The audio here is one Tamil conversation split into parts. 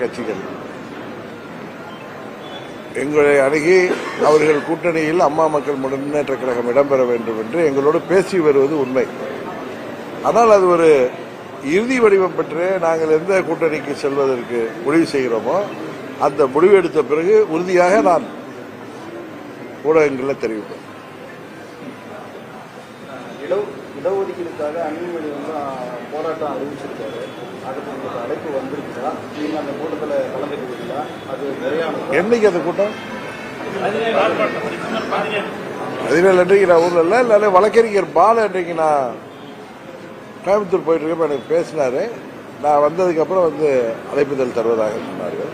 கட்சிகள். எங்களை அணுகி அவர்கள் கூட்டணியில் அம்மா மக்கள் முன்னேற்ற கழகம் இடம்பெற வேண்டும் என்று எங்களோடு பேசி வருவது உண்மை. ஆனால் அது ஒரு இறுதி வடிவம் பெற்று நாங்கள் எந்த கூட்டணிக்கு செல்வதற்கு முடிவு செய்கிறோமோ அந்த முடிவு எடுத்த பிறகு உறுதியாக நான் ஊடகங்களில் தெரிவிப்பேன். இட இடஒதுக்கீடுக்காக அன்னிமொழி வந்து போராட்டம் அறிவிச்சிருக்காரு. அதுக்கு அழைப்பு வந்திருக்கு. என்னைக்கு அந்த கூட்டம்? பதினேழு அன்றைக்கு நான் ஊர்ல இல்லை இல்லை வழக்கறிஞர் பால அன்றைக்கு நான் கோயம்புத்தூர் போயிட்டு இருக்கப்ப எனக்கு பேசினாரு. நான் வந்ததுக்கு அப்புறம் வந்து அழைப்புதல் தருவதாக சொன்னார்கள்.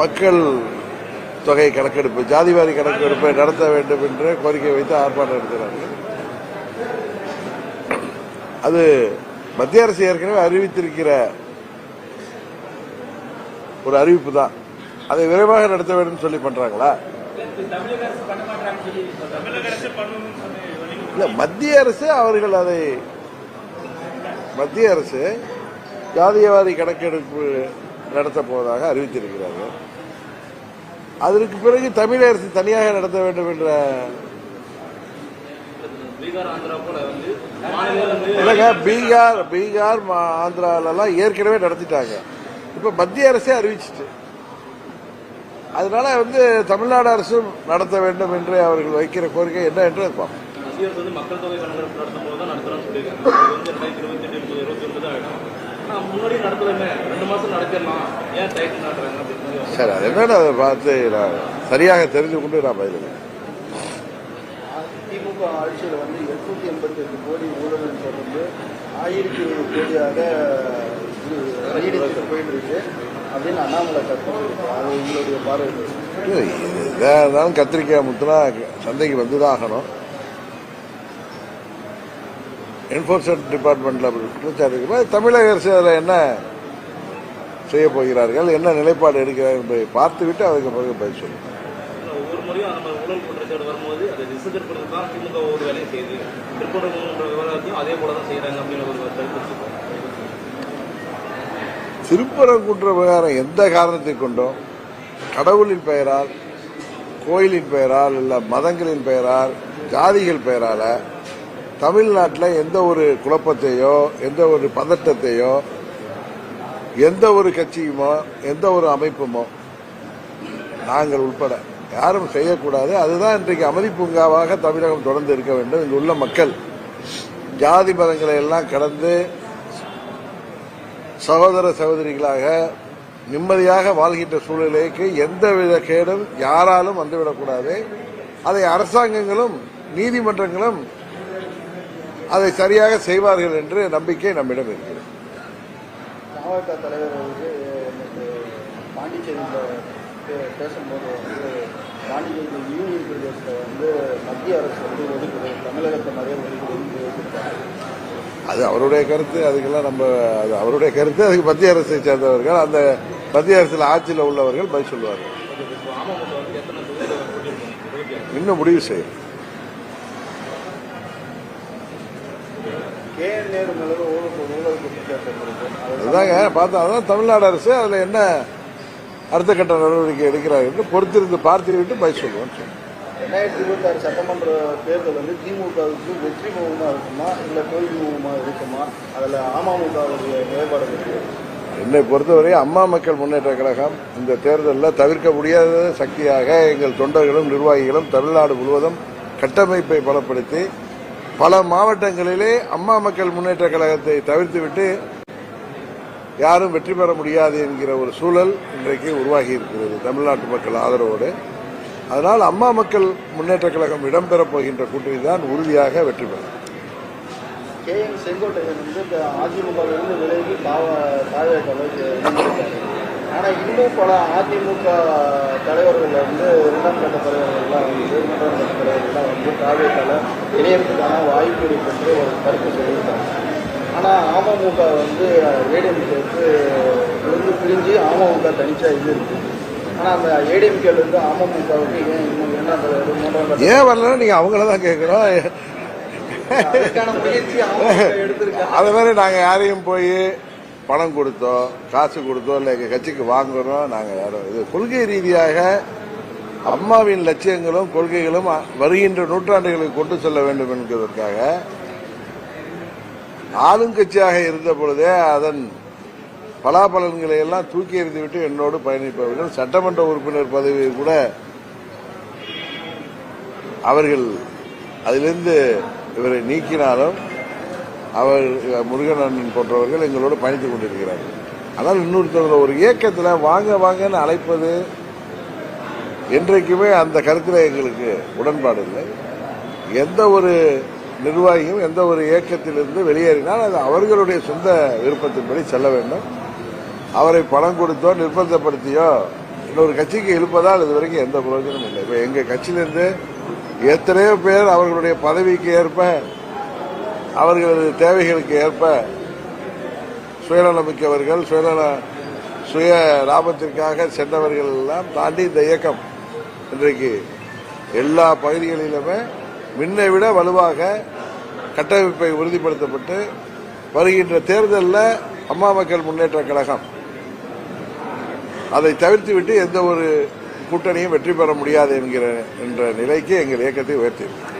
மக்கள் தொகை கணக்கெடுப்பு ஜாதிவாரி கணக்கெடுப்பை நடத்த வேண்டும் என்று கோரிக்கை வைத்து ஆர்ப்பாட்டம் நடத்தினார்கள். அது மத்திய அரசு ஏற்கனவே அறிவித்திருக்கிற ஒரு அறிவிப்பு தான். அதை விரைவாக நடத்த வேண்டும் சொல்லி பண்றாங்களா? இல்ல மத்திய அரசு அவர்கள் அதை மத்திய அரசு ஜாதியவாரி கணக்கெடுப்பு நடத்த போவதாக அறிவித்திருக்கிறார்கள். அதற்கு பிறகு தமிழக அரசு தனியாக நடத்த வேண்டும் என்ற பீகார் ஆந்திரா போல வந்து மாநிலம் வந்து இல்லைங்க பீகார் பீகார் மா- ஆந்திராலெல்லாம் ஏற்கனவே நடத்திட்டாங்க. இப்ப மத்திய அரசே அறிவிச்சிட்டு. அதனால வந்து தமிழ்நாடு அரசும் நடத்த வேண்டும் என்று அவர்கள் வைக்கிற கோரிக்கை என்ன என்று பார்ப்போம். மத்திய அரசு வந்து மக்கள் தொகை கணக்கெடுப்பு நடத்தும் போது தான் நடத்தணும்னு சொல்லியிருக்காங்க. இது வந்து ரெண்டாயிரத்தி இருபத்தி எட்டு இருபது இருபத்தி ஒன்பது ஆயிடும். ஆனா முன்னாடி நடத்தலாமே ரெண்டு மாசம் நடத்திடலாம். ஏன் டைட்டில் நடத்துறாங்க அப்படின்னு சொல்லி சரி அது அதை பார்த்து நான் சரியாக தெரிந்து கொண்டு நான் பதிலளிக்கிறேன் திமுக ஆட்சியில் வந்து எட்நூத்தி எண்பத்தி எட்டு கோடி ஊழல் தொடர்ந்து ஆயிரத்தி ஒரு கோடியாக நீடித்து போயிட்டு அப்படின்னு அண்ணாமலை கருத்து. அது உங்களுடைய பார்வை கத்திரிக்காய் முத்துனா சந்தைக்கு வந்துதான் ஆகணும் என்போர்ஸ்மெண்ட் டிபார்ட்மெண்ட்ல குற்றச்சாட்டு இருக்கு. தமிழக அரசு அதில் என்ன செய்ய போகிறார்கள்? என்ன நிலைப்பாடு எடுக்கிறார்கள் என்பதை பார்த்துவிட்டு அதுக்கு பிறகு பதில் சொல்லுங்கள். ஒவ்வொரு முறையும் திசை தான் திமுக ஒரு வேலையை செய்யுது திருப்பரங்குன்ற விவகாரத்தையும் அதே போல தான் செய்யறாங்க அப்படின்னு ஒரு கருத்து வச்சிருக்கோம். திருப்பரங்குன்ற விவகாரம் எந்த காரணத்தை கொண்டோ கடவுளின் பெயரால் கோயிலின் பெயரால் இல்லை மதங்களின் பெயரால் ஜாதிகள் பெயரால தமிழ்நாட்டில் எந்த ஒரு குழப்பத்தையோ எந்த ஒரு பதட்டத்தையோ எந்த ஒரு கட்சியுமோ எந்த ஒரு அமைப்புமோ நாங்கள் உட்பட யாரும் செய்யக்கூடாது. அதுதான் இன்றைக்கு அமைதி பூங்காவாக தமிழகம் தொடர்ந்து இருக்க வேண்டும். இங்கு உள்ள மக்கள் ஜாதி மதங்களை எல்லாம் கடந்து சகோதர சகோதரிகளாக நிம்மதியாக வாழ்கின்ற சூழ்நிலைக்கு எந்தவித கேடும் யாராலும் வந்துவிடக்கூடாது. அதை அரசாங்கங்களும் நீதிமன்றங்களும் அதை சரியாக செய்வார்கள் என்று நம்பிக்கை நம்மிடம் இருக்கிறது. மாவட்ட தலைவர் பாண்டிச்சேரியில் பேசும்போது வந்து பாண்டிச்சேரி யூனியன் பிரதேசத்தில் வந்து மத்திய அரசு வந்து ஒதுக்குது தமிழகத்தை நிறைய ஒதுக்குதுன்னு அது அவருடைய கருத்து அதுக்கெல்லாம் நம்ம அது அவருடைய கருத்து அதுக்கு மத்திய அரசை சேர்ந்தவர்கள் அந்த மத்திய அரசில் ஆட்சியில் உள்ளவர்கள் பதில் சொல்லுவார்கள். இன்னும் முடிவு செய்யும் அதுதாங்க பார்த்தா அதான் தமிழ்நாடு அரசு அதில் என்ன அடுத்த கட்ட நடவடிக்கை எடுக்கிறார்கள் என்று பொறுத்திருந்து பார்த்துவிட்டு பதில் சொல்லுவோம். ரெண்டாயிரத்தி இருபத்தாறு சட்டமன்ற தேர்தல் வந்து திமுகவுக்கு வெற்றி முகமாக இருக்குமா இல்லை தோல்வி முகமாக இருக்குமா? அதில் அமமுகவுடைய நிலைப்பாடு என்னை பொறுத்தவரை அம்மா மக்கள் முன்னேற்ற கழகம் இந்த தேர்தலில் தவிர்க்க முடியாத சக்தியாக எங்கள் தொண்டர்களும் நிர்வாகிகளும் தமிழ்நாடு முழுவதும் கட்டமைப்பை பலப்படுத்தி பல மாவட்டங்களிலே அம்மா மக்கள் முன்னேற்ற கழகத்தை தவிர்த்துவிட்டு யாரும் வெற்றி பெற முடியாது என்கிற ஒரு சூழல் இன்றைக்கு உருவாகி இருக்கிறது தமிழ்நாட்டு மக்கள் ஆதரவோடு. அதனால் அம்மா மக்கள் முன்னேற்ற கழகம் இடம்பெறப் போகின்ற கூட்டணி தான் உறுதியாக வெற்றி பெறும். கே என் செங்கோட்டையன் வந்து இந்த அதிமுகவிலிருந்து விலகி தாவ தாவேக்காவை ஆனால் இன்னும் பல அதிமுக தலைவர்கள் வந்து இரண்டாம் கட்ட தலைவர்கள்லாம் வந்து மூன்றாம் கட்ட தலைவர்கள்லாம் வந்து தாவேக்கால இணையத்துக்கான வாய்ப்பு இருக்கு ஒரு கருத்து சொல்லியிருக்காங்க. ஆனால் அமமுக வந்து ஏடிஎம்கேக்கு இருந்து பிரிஞ்சு அமமுக தனிச்சா இது இருக்கு. ஆனால் அந்த ஏடிஎம்கேல இருந்து அமமுகவுக்கு ஏன் இன்னும் கட்ட? ஏன் வரலன்னு நீங்க அவங்கள தான் கேட்கிறோம் அது மாதிரி நாங்கள் யாரையும் போய் பணம் கொடுத்தோ காசு கொடுத்தோ இல்லை எங்கள் கட்சிக்கு வாங்குறோம் நாங்கள் யாரும் இது கொள்கை ரீதியாக அம்மாவின் லட்சியங்களும் கொள்கைகளும் வருகின்ற நூற்றாண்டுகளுக்கு கொண்டு செல்ல வேண்டும் என்பதற்காக ஆளுங்கட்சியாக இருந்த பொழுதே அதன் பலாபலன்களை எல்லாம் தூக்கி எறிந்துவிட்டு என்னோடு பயணிப்பவர்கள் சட்டமன்ற உறுப்பினர் பதவியை கூட அவர்கள் அதிலிருந்து இவரை நீக்கினாலும் அவர் முருகன் அண்ணன் போன்றவர்கள் எங்களோடு பயணித்துக் கொண்டிருக்கிறார்கள். ஆனால் இன்னொருத்தவர்கள் ஒரு இயக்கத்தில் வாங்க வாங்கன்னு அழைப்பது என்றைக்குமே அந்த கருத்தில் எங்களுக்கு உடன்பாடு இல்லை. எந்த ஒரு நிர்வாகியும் எந்த ஒரு இயக்கத்திலிருந்து வெளியேறினால் அது அவர்களுடைய சொந்த விருப்பத்தின்படி செல்ல வேண்டும். அவரை பணம் கொடுத்தோ நிர்பந்தப்படுத்தியோ இன்னொரு கட்சிக்கு இழுப்பதால் இது வரைக்கும் எந்த பிரயோஜனமும் இல்லை. இப்போ எங்கள் கட்சியிலிருந்து எத்தனையோ பேர் அவர்களுடைய பதவிக்கு ஏற்ப அவர்களது தேவைகளுக்கு ஏற்ப சுயநலமிக்கவர்கள் சுயநல சுய லாபத்திற்காக சென்றவர்கள் எல்லாம் தாண்டி இந்த இயக்கம் இன்றைக்கு எல்லா பகுதிகளிலுமே முன்னை விட வலுவாக கட்டமைப்பை உறுதிப்படுத்தப்பட்டு வருகின்ற தேர்தலில் அம்மா மக்கள் முன்னேற்ற கழகம். அதை தவிர்த்துவிட்டு எந்த ஒரு கூட்டணியும் வெற்றி பெற முடியாது என்கிற என்ற நிலைக்கு எங்கள் இயக்கத்தை உயர்த்தியிருக்கிறோம்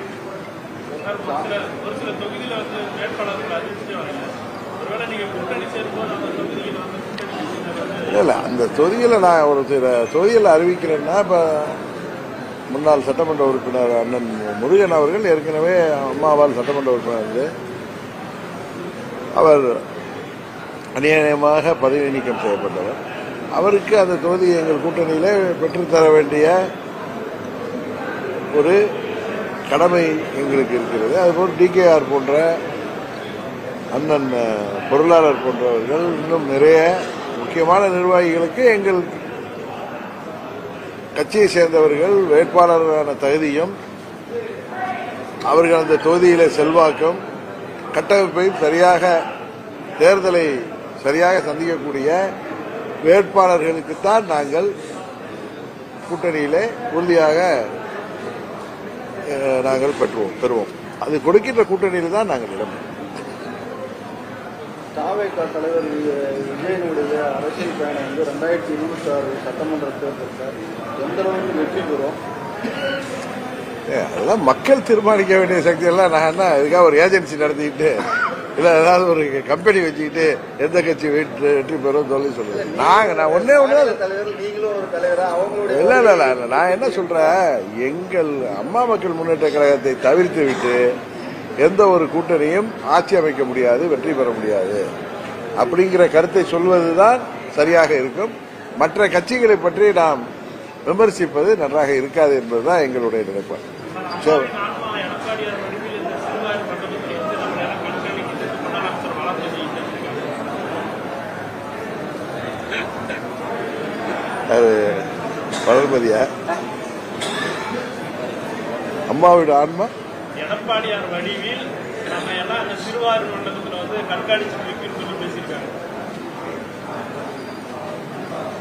இல்லை இல்லை அந்த தொகுதியில் நான் ஒரு சில தொகுதியில் அறிவிக்கிறேன்னா இப்போ முன்னாள் சட்டமன்ற உறுப்பினர் அண்ணன் முருகன் அவர்கள் ஏற்கனவே அம்மாவால் சட்டமன்ற உறுப்பினர் அவர் அநியாயமாக பதவி நீக்கம் செய்யப்பட்டவர். அவருக்கு அந்த தொகுதி எங்கள் கூட்டணியில் பெற்றுத்தர வேண்டிய ஒரு கடமை எங்களுக்கு இருக்கிறது. அதுபோல் டிகேஆர் போன்ற அண்ணன் பொருளாளர் போன்றவர்கள் இன்னும் நிறைய முக்கியமான நிர்வாகிகளுக்கு எங்கள் கட்சியை சேர்ந்தவர்கள் வேட்பாளரான தகுதியும் அவர்கள் அந்த தொகுதியில செல்வாக்கும் கட்டமைப்பையும் சரியாக தேர்தலை சரியாக சந்திக்கக்கூடிய வேட்பாளர்களுக்குத்தான் நாங்கள் கூட்டணியிலே உறுதியாக நாங்கள் பெற்றுவோம் பெறுவோம். அது கொடுக்கின்ற கூட்டணியில் தான் நாங்கள் இடம் தாவேகா தலைவர் விஜயனுடைய அரசியல் பயணம் வந்து ரெண்டாயிரத்தி இருபத்தி ஆறு சட்டமன்ற தேர்தலில் எந்த அளவுக்கு வெற்றி பெறும் அதெல்லாம் மக்கள் தீர்மானிக்க வேண்டிய சக்தி எல்லாம் நான் என்ன இதுக்காக ஒரு ஏஜென்சி நடத்திக்கிட்டு இல்ல ஏதாவது ஒரு கம்பெனி வச்சுக்கிட்டு எந்த கட்சி வெற்றி வெற்றி பெறும் சொல்லி சொல்லுங்க நாங்க நான் தலைவரா அவங்களுடைய இல்ல இல்ல இல்ல. நான் என்ன சொல்றேன் எங்கள் அம்மா மக்கள் முன்னேற்ற கழகத்தை தவிர்த்து விட்டு எந்த ஒரு கூட்டணியும் ஆட்சி அமைக்க முடியாது வெற்றி பெற முடியாது. அப்படிங்கிற கருத்தை சொல்வதுதான் சரியாக இருக்கும். மற்ற கட்சிகளை பற்றி நாம் விமர்சிப்பது நன்றாக இருக்காது என்பதுதான் எங்களுடைய நினைப்பு. அது வளர்மதியா? அம்மாவோட ஆன்மா? எடப்பாடியார் வடிவில் நம்ம எல்லாம் அந்த சிறுவாரூர் மண்டலத்தில் வந்து கண்காணிச்சு வைக்கணும்னு சொல்லி பேசியிருக்காங்க.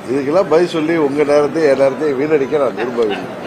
இதுக்கெல்லாம் பதில் சொல்லி உங்க நேரத்தை என் நேரத்தை வீணடிக்க நான் விரும்பவில்லை.